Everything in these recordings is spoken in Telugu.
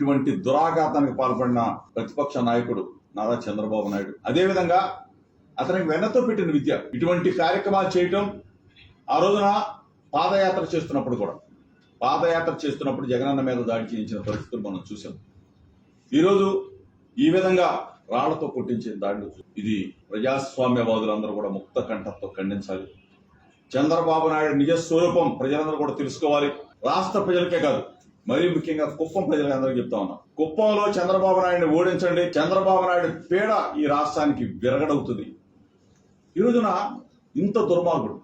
ఇటువంటి దురాఘాతానికి పాల్పడిన ప్రతిపక్ష నాయకుడు నారా చంద్రబాబు నాయుడు. అదేవిధంగా అతనికి వెన్నతో పెట్టిన విద్య. ఇటువంటి కార్యక్రమాలు చేయటం ఆ రోజున పాదయాత్ర చేస్తున్నప్పుడు కూడా. పాదయాత్ర చేస్తున్నప్పుడు జగనన్న మీద దాడి చేయించిన పరిస్థితులు మనం చూసాం ఈరోజు ఈ విధంగా రాళ్ళతో కొట్టించిన దాడులు ఇది ప్రజాస్వామ్యవాదులందరూ కూడా ముక్త కంఠంతో ఖండించాలి. చంద్రబాబు నాయుడు నిజ స్వరూపం ప్రజలందరూ కూడా తెలుసుకోవాలి. రాష్ట్ర ప్రజలకే కాదు మరీ ముఖ్యంగా కుప్పం ప్రజలందరికీ చెప్తా ఉన్నా. కుప్పంలో చంద్రబాబు నాయుడిని ఓడించండి. చంద్రబాబు నాయుడు పేడ ఈ రాష్ట్రానికి విరగడవుతుంది. ఈ రోజున ఇంత దుర్మార్గుడు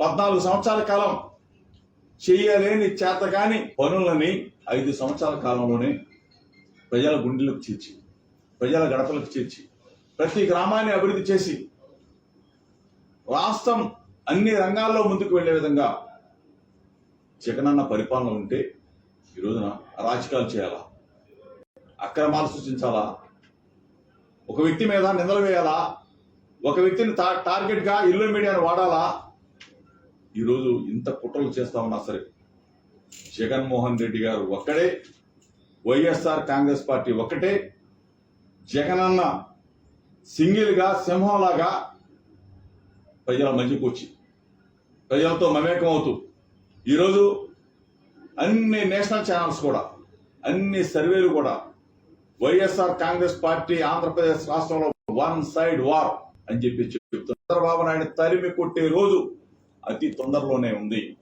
పద్నాలుగు సంవత్సరాల కాలం చేయలేని చేతగాని పనులని ఐదు సంవత్సరాల కాలంలోనే ప్రజల గుండెలకు చేర్చి ప్రజల గడపలకు చేర్చి ప్రతి గ్రామాన్ని అభివృద్ధి చేసి రాష్ట్రం అన్ని రంగాల్లో ముందుకు వెళ్ళే విధంగా జగనన్న పరిపాలన ఉంటే ఈ రోజున అరాచకాలు చేయాలా? అక్రమాలు సృష్టించాలా? ఒక వ్యక్తి మీద నిందలు వేయాలా? ఒక వ్యక్తిని టా- టార్గెట్గా ఇల్లు మీడియాను వాడాలా? ఈరోజు ఇంత కుట్రలు చేస్తా ఉన్నా సరే జగన్మోహన్ రెడ్డి గారు ఒక్కడే వైఎస్ఆర్ కాంగ్రెస్ పార్టీ ఒక్కటే జగనన్న సింగిల్గా సింహంలాగా ప్రజల మధ్యకు వచ్చి ప్రజలతో మమేకం అవుతూ ఈరోజు అన్ని నేషనల్ ఛానల్స్ కూడా అన్ని సర్వేలు కూడా వైఎస్ఆర్ కాంగ్రెస్ పార్టీ ఆంధ్రప్రదేశ్ రాష్ట్రంలో వన్ సైడ్ వార్ అని చెప్పి చెప్తున్నారు. చంద్రబాబు నాయుడు తరిమి కొట్టే రోజు అతి తొందరలోనే ఉంది.